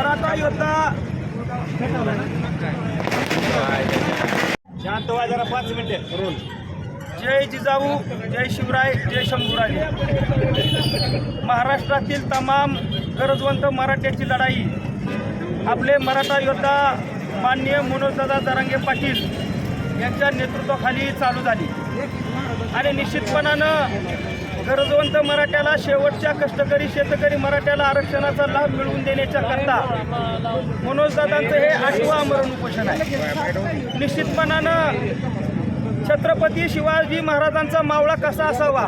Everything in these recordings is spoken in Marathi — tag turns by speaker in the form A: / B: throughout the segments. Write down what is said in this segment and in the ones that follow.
A: योद्धा.
B: शांत व्हा जरा पाच मिनिटे. रोल
A: जय जिजाऊ जय शिवराय जय शंभूराजे महाराष्ट्रातील तमाम गरजवंत मराठ्याची लढाई. आपले मराठा योद्धा माननीय मनोजदादा जरांगे पाटील यांच्या नेतृत्वाखाली चालू झाली. आणि निश्चितपणानं गरजवंत मराठ्याला शेवटच्या कष्टकरी शेतकरी मराठ्याला आरक्षणाचा लाभ मिळवून देण्याच्या करता मनोजदादांचं हे आठवा आमरण उपोषण आहे. निश्चितपणानं छत्रपती शिवाजी महाराजांचा मावळा कसा असावा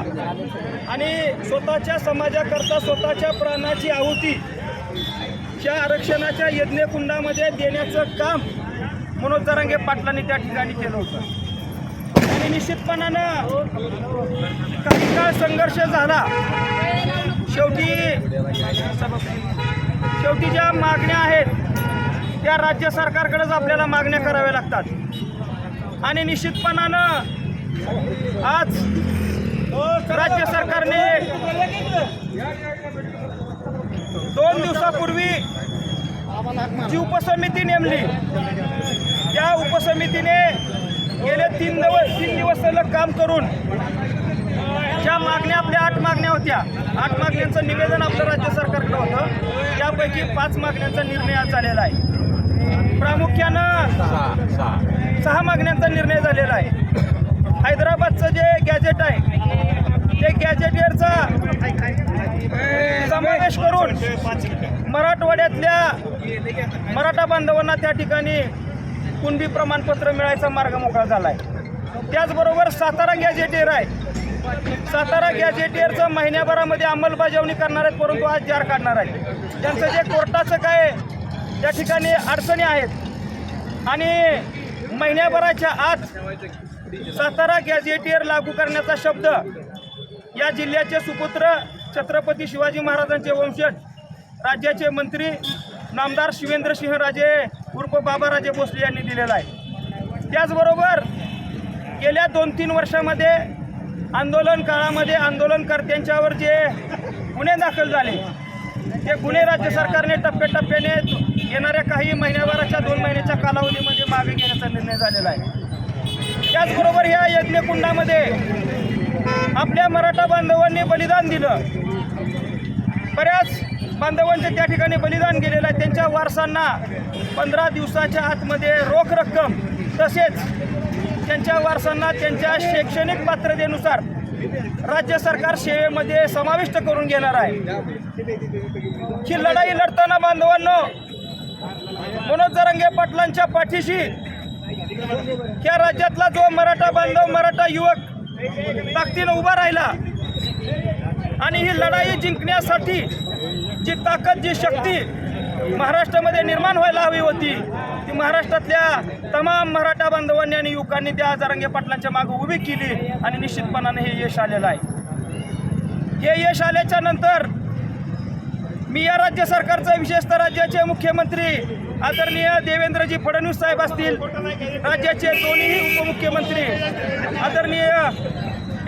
A: आणि स्वतःच्या समाजाकरता स्वतःच्या प्राणाची आहुती त्या आरक्षणाच्या यज्ञकुंडामध्ये देण्याचं काम मनोज जरांगे पाटलांनी त्या ठिकाणी केलं होतं. आणि निश्चितपणानं संघर्ष झाला. शेवटी शेवटी ज्या मागण्या आहेत त्या राज्य सरकारकडेच आपल्याला मागण्या कराव्या लागतात. आणि निश्चितपणानं आज राज्य सरकारने दोन दिवसापूर्वी जी उपसमिती नेमली त्या उपसमितीने गेले तीन दिवस तीन दिवस सलग काम करून मागण्या आपल्या आठ मागण्या होत्या. आठ मागण्यांचं निवेदन आपलं राज्य सरकारकडे होतं. त्यापैकी पाच मागण्यांचा निर्णय आज झालेला आहे. प्रामुख्यानं सहा मागण्यांचा निर्णय झालेला आहे. हैदराबादचं जे गॅजेट आहे ते गॅजेटियरचा समावेश करून मराठवाड्यातल्या मराठा बांधवांना त्या ठिकाणी कुणबी प्रमाणपत्र मिळायचा मार्ग मोकळा झाला आहे त्याचबरोबर सातारा गॅजेटियर आहे. सातारा गॅजेटियरचं महिन्याभरामध्ये अंमलबजावणी करणार आहेत परंतु आज जार काढणार आहेत. त्यांचं जे कोर्टाचं काय त्या ठिकाणी अडचणी आहेत. आणि महिन्याभराच्या आत सातारा गॅजेटियर लागू करण्याचा शब्द या जिल्ह्याचे सुपुत्र छत्रपती शिवाजी महाराजांचे वंशज राज्याचे मंत्री नामदार शिवेंद्रसिंहराजे उर्फ बाबाराजे भोसले यांनी दिलेला आहे. त्याचबरोबर गेल्या दोन तीन वर्षामध्ये आंदोलन काळामध्ये आंदोलनकर्त्यांच्यावर जे गुन्हे दाखल झाले ते गुन्हे राज्य सरकारने टप्प्याटप्प्याने येणाऱ्या काही महिन्याभराच्या दोन महिन्याच्या कालावधीमध्ये मागे घेण्याचा निर्णय झालेला आहे. त्याचबरोबर या यज्ञकुंडामध्ये आपल्या मराठा बांधवांनी बलिदान दिलं. बऱ्याच बांधवांचे त्या ठिकाणी बलिदान गेलेलं आहे. त्यांच्या वारसांना पंधरा दिवसाच्या आतमध्ये रोख रक्कम तसेच त्यांच्या वारसांना त्यांच्या शैक्षणिक पात्रतेनुसार राज्य सरकार सेवेमध्ये समाविष्ट करून घेणार आहे. ही लढाई लढताना बांधवांनो मनोज जरांगे पाटलांच्या पाठीशी या राज्यातला जो मराठा बांधव मराठा युवक ताकदीनं उभा राहिला आणि ही लढाई जिंकण्यासाठी जी ताकद जी शक्ती महाराष्ट्रामध्ये निर्माण व्हायला हवी होती ती महाराष्ट्रातल्या तमाम मराठा बांधवांनी आणि युवकांनी त्या जरांगे पाटलांच्या मागे उभी केली आणि निश्चितपणाने हे यश आलेलं आहे. हे यश आल्याच्यानंतर मी या राज्य सरकारचा विशेषतः राज्याचे मुख्यमंत्री आदरणीय देवेंद्रजी फडणवीस साहेब असतील राज्याचे दोन्ही उपमुख्यमंत्री आदरणीय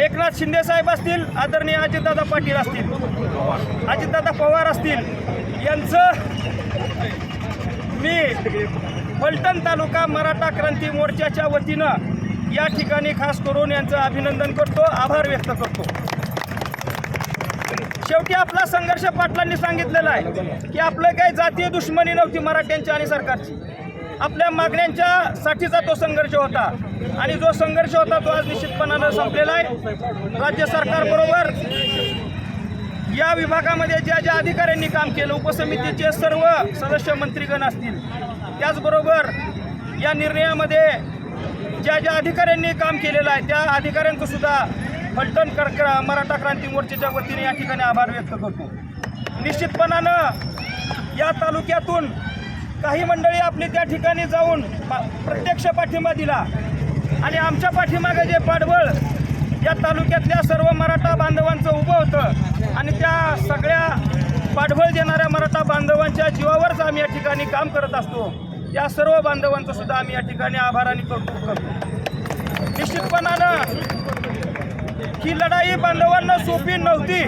A: एकनाथ शिंदे साहेब असतील आदरणीय अजितदादा पाटील असतील अजितदादा पवार असतील यांचं मी फलटण तालुका मराठा क्रांती मोर्चाच्या वतीनं या ठिकाणी खास करून यांचं अभिनंदन करतो आभार व्यक्त करतो. शेवटी आपला संघर्ष पाटलांनी सांगितलेला आहे की आपलं काही जातीय दुश्मनी नव्हती मराठ्यांच्या आणि सरकारची. आपल्या मागण्यांच्या साठीचा तो संघर्ष होता आणि जो संघर्ष होता तो आज निश्चितपणानं संपलेला आहे. राज्य सरकारबरोबर या विभागामध्ये ज्या ज्या अधिकाऱ्यांनी काम केलं उपसमितीचे सर्व सदस्य मंत्रीगण असतील त्याचबरोबर या निर्णयामध्ये ज्या ज्या अधिकाऱ्यांनी काम केलेलं आहे त्या अधिकाऱ्यांचं सुद्धा फलटण कर क्र- मराठा क्रांती मोर्चाच्या वतीने या ठिकाणी आभार व्यक्त करतो. निश्चितपणानं या तालुक्यातून काही मंडळी आपली त्या ठिकाणी जाऊन प्रत्यक्ष पाठिंबा दिला. आणि आमच्या पाठीमागे जे पाठबळ या तालुक्यातल्या सर्व मराठा बांधवांचं उभं होतं आणि त्या सगळ्या पाठबळ देणाऱ्या मराठा बांधवांच्या जीवावरच आम्ही या ठिकाणी काम करत असतो या सर्व बांधवांचं सुद्धा आम्ही या ठिकाणी आभाराने कौतुक करतो. निश्चितपणानं ही लढाई बांधवांना सोपी नव्हती.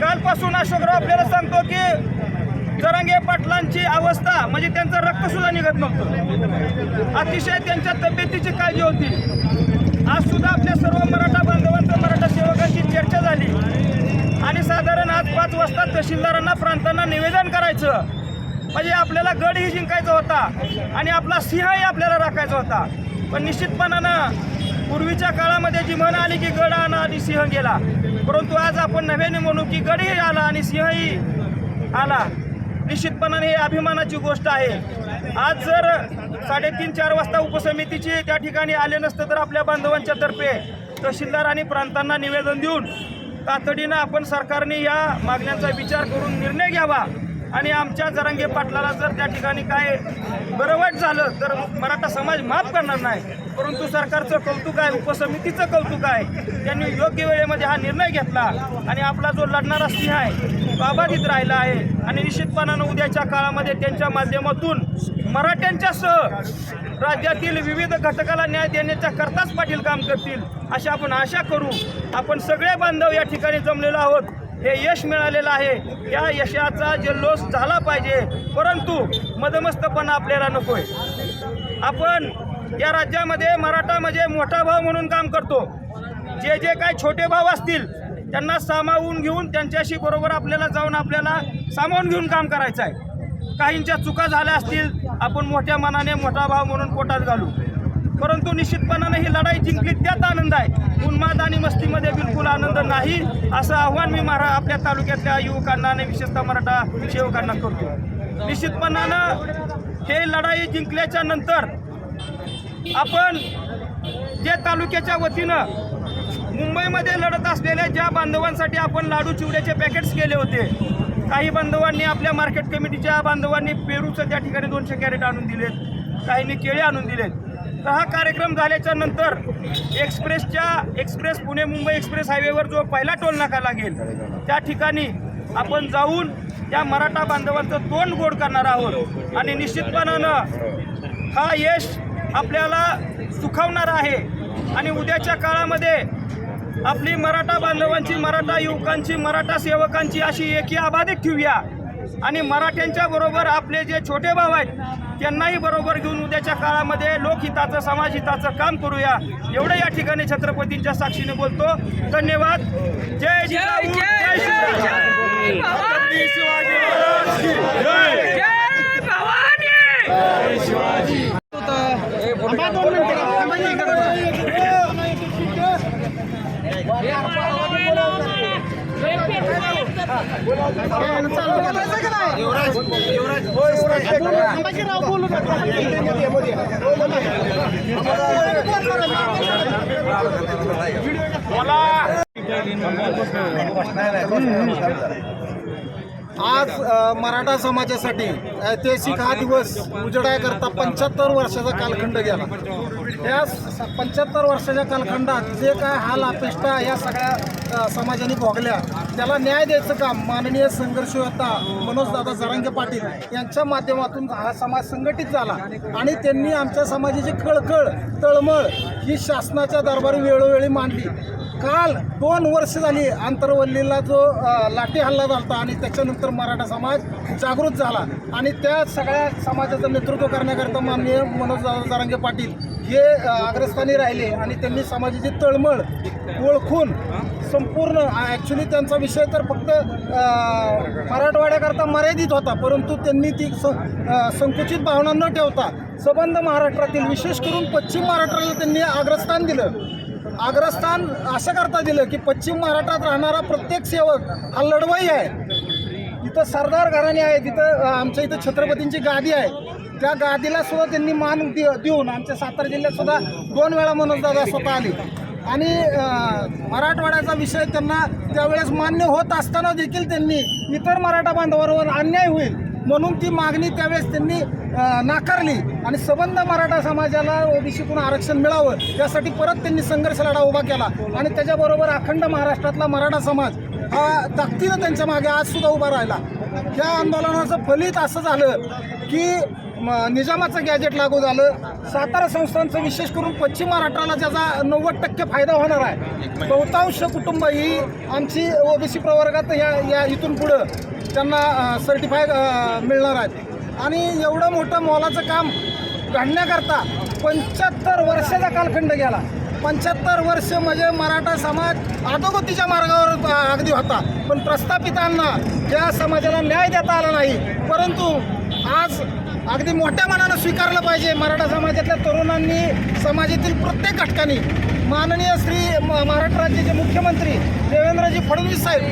A: कालपासून अशोकराव आपल्याला सांगतो की जरांगे पाटलांची अवस्था म्हणजे त्यांचं रक्त सुद्धा निघत नव्हतं. अतिशय त्यांच्या तब्येतीची काळजी होती आज सुद्धा आपल्या सर्व मराठा बांधवांचं मराठा सेवकांची चर्चा झाली आणि साधारण आज पाच वाजता तहसीलदारांना प्रांतांना निवेदन करायचं. म्हणजे आपल्याला गडही जिंकायचा होता आणि आपला सिंहही आपल्याला राखायचा होता. पण निश्चितपणानं पूर्वीच्या काळामध्ये जी म्हण आली की गड आला आणि सिंह गेला. परंतु आज आपण नव्याने म्हणू की गडही आला आणि सिंहही आला. निश्चितपणाने हे अभिमानाची गोष्ट आहे. आज जर साडेतीन चार वाजता उपसमितीची त्या ठिकाणी आले नसतं तर आपल्या बांधवांच्या तर्फे तहसीलदार आणि प्रांतांना निवेदन देऊन तातडीनं आपण सरकारने या मागण्यांचा विचार करून निर्णय घ्यावा. आणि आमच्या जरांगे पाटलाला जर त्या ठिकाणी काय बरं वाईट झालं तर मराठा समाज माफ करणार नाही. परंतु सरकारचं कौतुक आहे उपसमितीचं कौतुक आहे. त्यांनी योग्य वेळेमध्ये हा निर्णय घेतला आणि आपला जो लढणारा सिंह आहे तो अबाधित राहिला आहे. आणि निश्चितपणानं उद्याच्या काळामध्ये त्यांच्या माध्यमातून मराठ्यांच्या सह राज्यातील विविध घटकाला न्याय देण्याच्या करताच पाटील काम करतील अशी आपण आशा करू. आपण सगळे बांधव या ठिकाणी जमलेलो आहोत. हे यश मिळालेलं आहे. या यशाचा जल्लोष झाला पाहिजे. परंतु मदमस्तपणा आपल्याला नकोय. आपण या राज्यामध्ये मराठा म्हणजे मोठा भाव म्हणून काम करतो. जे जे काय छोटे भाव असतील त्यांना सामावून घेऊन त्यांच्याशी बरोबर आपल्याला जाऊन आपल्याला सामावून घेऊन काम करायचं आहे. काहींच्या चुका झाल्या असतील आपण मोठ्या मनाने मोठा भाव म्हणून पोटात घालू. परंतु निश्चितपणाने ही लढाई जिंकली त्यात आनंद आहे. उन्माद आणि मस्तीमध्ये बिलकुल आनंद नाही असं आव्हान मी महारा आपल्या तालुक्यातल्या युवकांना आणि विशेषतः मराठा सेवकांना करतो. निश्चितपणानं हे लढाई जिंकल्याच्या नंतर आपण जे तालुक्याच्या वतीनं मुंबईमध्ये लढत असलेल्या ज्या बांधवांसाठी आपण लाडू चिवड्याचे पॅकेट्स केले होते काही बांधवांनी आपल्या मार्केट कमिटीच्या बांधवांनी पेरूचं त्या ठिकाणी दोनशे कॅरेट आणून दिलेत काहींनी केळे आणून दिलेत. तर हा कार्यक्रम झाल्याच्यानंतर एक्सप्रेसच्या एक्सप्रेस पुणे मुंबई एक्सप्रेस हायवेवर जो पहिला टोल नाका लागेल त्या ठिकाणी आपण जाऊन त्या मराठा बांधवांचं तोंड गोड करणार आहोत. आणि निश्चितपणानं हा यश आपल्याला सुखावणार आहे. आणि उद्याच्या काळामध्ये आपली मराठा बांधवांची मराठा युवकांची मराठा सेवकांची अशी एकी आबाधित ठेवूया. आणि मराठ्यांच्या बरोबर आपले जे छोटे भाव आहेत त्यांनाही बरोबर घेऊन उद्याच्या काळामध्ये लोकहिताचं समाजहिताचं काम करूया. एवढं या ठिकाणी छत्रपतींच्या साक्षीने बोलतो. धन्यवाद. जय जिजाऊ. जय शिवराय. छत्रपती
C: आज मराठा समाजासाठी ऐतिहासिक हा दिवस उजडायकरता पंच्याहत्तर वर्षाचा कालखंड गेला. या पंच्याहत्तर वर्षाच्या कालखंडात जे काय हाल अपेष्टा या सगळ्या समाजाने भोगल्या. त्याला न्याय द्यायचं काम माननीय संघर्षयोद्धा मनोजदादा जरांगे पाटील यांच्या माध्यमातून हा समाज संघटित झाला. आणि त्यांनी आमच्या समाजाची कळकळ तळमळ ही शासनाच्या दरबारी वेळोवेळी मांडली. काल दोन वर्ष झाली आंतरवल्लीला जो लाठी हल्ला झाला आणि त्याच्यानंतर मराठा समाज जागृत झाला. आणि त्या सगळ्या समाजाचं नेतृत्व करण्याकरता माननीय मनोज जरांगे पाटील हे अग्रस्थानी राहिले आणि त्यांनी समाजाची तळमळ ओळखून संपूर्ण ॲक्च्युली त्यांचा विषय तर फक्त मराठवाड्याकरता मर्यादित होता परंतु त्यांनी ती संकुचित भावना न ठेवता सबंध महाराष्ट्रातील विशेष करून पश्चिम महाराष्ट्राला त्यांनी अग्रस्थान दिलं. अग्रस्थान असं करता दिलं की पश्चिम महाराष्ट्रात राहणारा प्रत्येक सेवक हा लढवाई आहे. इथं सरदार घराणे आहे तिथं आमच्या इथं छत्रपतींची गादी आहे. त्या गादीला सुद्धा त्यांनी मान देऊन आमच्या सातारा जिल्ह्यात सुद्धा दोन वेळा मनोजदादा स्वतः आले. आणि मराठवाड्याचा विषय त्यांना त्यावेळेस मान्य होत असताना देखील त्यांनी इतर मराठा बांधवांवर अन्याय होईल म्हणून ती मागणी त्यावेळेस त्यांनी नाकारली. आणि सबंध मराठा समाजाला ओबीसीतून आरक्षण मिळावं यासाठी परत त्यांनी संघर्ष लढा उभा केला. आणि त्याच्याबरोबर अखंड महाराष्ट्रातला मराठा समाज हा ताकदीनं त्यांच्या मागे आज सुद्धा उभा राहिला. या आंदोलनाचं फलित असं झालं की निजामाचं गॅजेट लागू झालं. सातारा संस्थांचं विशेष करून पश्चिम महाराष्ट्राला त्याचा नव्वद टक्के फायदा होणार आहे. बहुतांश कुटुंब ही आमची ओबीसी प्रवर्गात या या इथून पुढं त्यांना सर्टिफाय मिळणार आहेत. आणि एवढं मोठं मॉलाचं काम घडण्याकरता पंच्याहत्तर वर्षाचा कालखंड गेला. पंच्याहत्तर वर्ष म्हणजे मराठा समाज अधोगतीच्या मार्गावर अगदी होता. पण प्रस्थापितांना या समाजाला न्याय देता आला नाही. परंतु आज अगदी मोठ्या मनानं स्वीकारलं पाहिजे. मराठा समाजातल्या तरुणांनी समाजातील प्रत्येक घटकांनी. माननीय श्री म- महाराष्ट्र राज्याचे मुख्यमंत्री देवेंद्रजी फडणवीस साहेब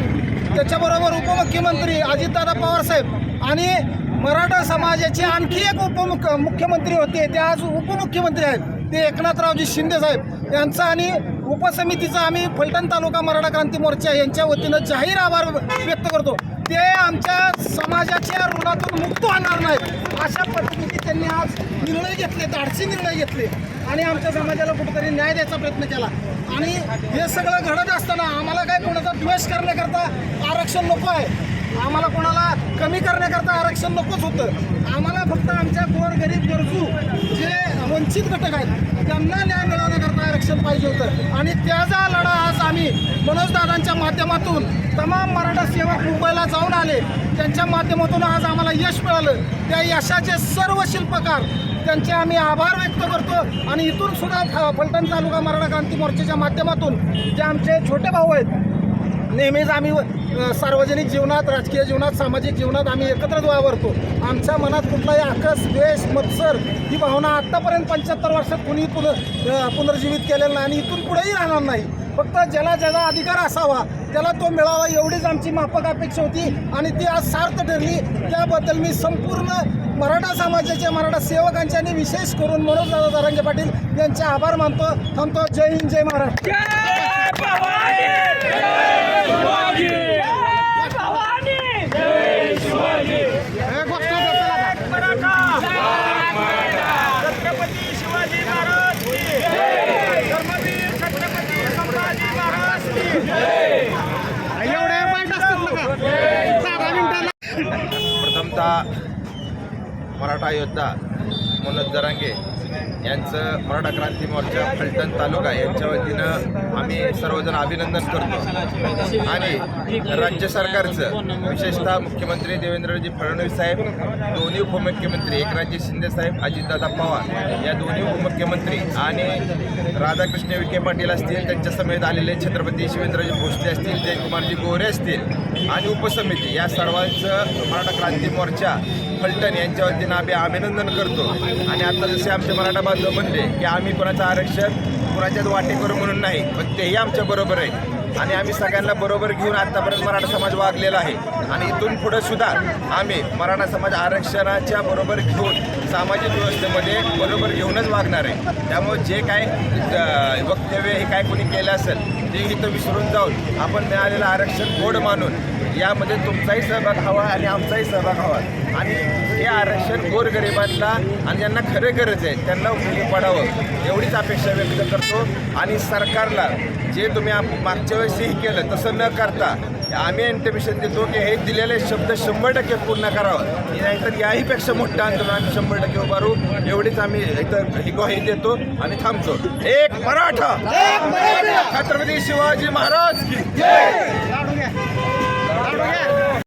C: त्याच्याबरोबर उपमुख्यमंत्री अजितदादा पवार साहेब आणि मराठा समाजाचे आणखी एक उपमुख मुख्यमंत्री होते. ते आज उपमुख्यमंत्री आहेत. ते एकनाथरावजी शिंदे साहेब यांचा आणि उपसमितीचा आम्ही फलटण तालुका मराठा क्रांती मोर्चा यांच्या वतीनं जाहीर आभार व्यक्त करतो. ते आमच्या समाजाच्या ऋणातून मुक्त होणार नाहीत. अशा पद्धतीने त्यांनी आज निर्णय घेतले धाडसी निर्णय घेतले. आणि आमच्या समाजाला कुठेतरी न्याय द्यायचा प्रयत्न केला. आणि हे सगळं घडत असताना आम्हाला काय कोणाचा द्वेष करण्याकरता आरक्षण नको आहे. आम्हाला कोणाला कमी करण्याकरता आरक्षण नकोच होतं. आम्हाला फक्त आमच्या गोर गरीब गरजू जे वंचित घटक आहेत त्यांना न्याय मिळवण्याकरता आरक्षण पाहिजे होतं. आणि त्याचा लढा आज आम्ही मनोजदादांच्या माध्यमातून तमाम मराठा सेवक मुंबईला जाऊन आले. त्यांच्या माध्यमातून आज आम्हाला यश मिळालं. त्या यशाचे सर्व शिल्पकार त्यांचे आम्ही आभार व्यक्त करतो. आणि इथून सुद्धा फलटण तालुका मराठा क्रांती मोर्चाच्या माध्यमातून जे आमचे छोटे भाऊ आहेत नेहमीच आम्ही सार्वजनिक जीवनात राजकीय जीवनात सामाजिक जीवनात आम्ही एकत्रच वावरतो. आमच्या मनात कुठलाही आकस द्वेष मत्सर ही भावना आत्तापर्यंत पंच्याहत्तर वर्षात कुणी पुन पुनर्जीवित केलेलं नाही आणि इथून पुढेही राहणार नाही. फक्त ज्याला ज्याचा अधिकार असावा त्याला तो मिळावा एवढीच आमची माफक अपेक्षा होती आणि ती आज सार्थ ठरली. त्याबद्दल मी संपूर्ण मराठा समाजाच्या मराठा सेवकांच्या आणि विशेष करून मनोज दादा दारांगे पाटील यांचे आभार मानतो. थांबतो. जय हिंद जय महाराष्ट्र.
B: मराठा योद्धा मनोज जरांगे यांचं मराठा क्रांती मोर्चा फलटण तालुका यांच्या वतीनं आम्ही सर्वजण अभिनंदन करतो. आणि राज्य सरकारचं विशेषतः मुख्यमंत्री देवेंद्रजी फडणवीस साहेब दोन्ही उपमुख्यमंत्री एकनाथजी शिंदे साहेब अजितदादा पवार या दोन्ही उपमुख्यमंत्री आणि राधाकृष्ण विखे पाटील असतील त्यांच्या समेत आलेले छत्रपती शिवेंद्रजी भोसले असतील जयकुमारजी गोरे असतील आणि उपसमिती या सर्वांचं मराठा क्रांती मोर्चा फलटण यांच्या वतीनं आम्ही अभिनंदन करतो. आणि आता जसे आमचे मराठा बांधव म्हणले की आम्ही कोणाचं आरक्षण कोणाच्याच वाटेकरू म्हणून नाही पण तेही आमच्या बरोबर आहे. आणि आम्ही सगळ्यांना बरोबर घेऊन आत्तापर्यंत मराठा समाज वागलेला आहे. आणि इथून पुढं सुद्धा आम्ही मराठा समाज आरक्षणाच्या बरोबर घेऊन सामाजिक व्यवस्थेमध्ये बरोबर घेऊनच वागणार आहे. त्यामुळे जे काय वक्तव्य हे काय कोणी केलं असेल ते इथं विसरून जाऊन आपण मिळालेलं आरक्षण गोड मानून यामध्ये तुमचाही सहभाग हवा आणि आमचाही सहभाग हवा. आणि हे आरक्षण गोरगरिबांना आणि ज्यांना खरे गरज आहे त्यांना उपयोगी पडावं एवढीच अपेक्षा व्यक्त करतो. आणि सरकारला जे तुम्ही आप- मागच्या वेळेसही केलं तसं न करता आम्ही इंटिमेशन देतो की हे दिलेले शब्द शंभर टक्के पूर्ण करावं. नाहीतर याहीपेक्षा मोठं आंदोलन आम्ही शंभर टक्के उभारू एवढीच आम्ही इथं ही ग्वाही देतो आणि थांबतो. एक मराठा! छत्रपती शिवाजी महाराज
C: Tak.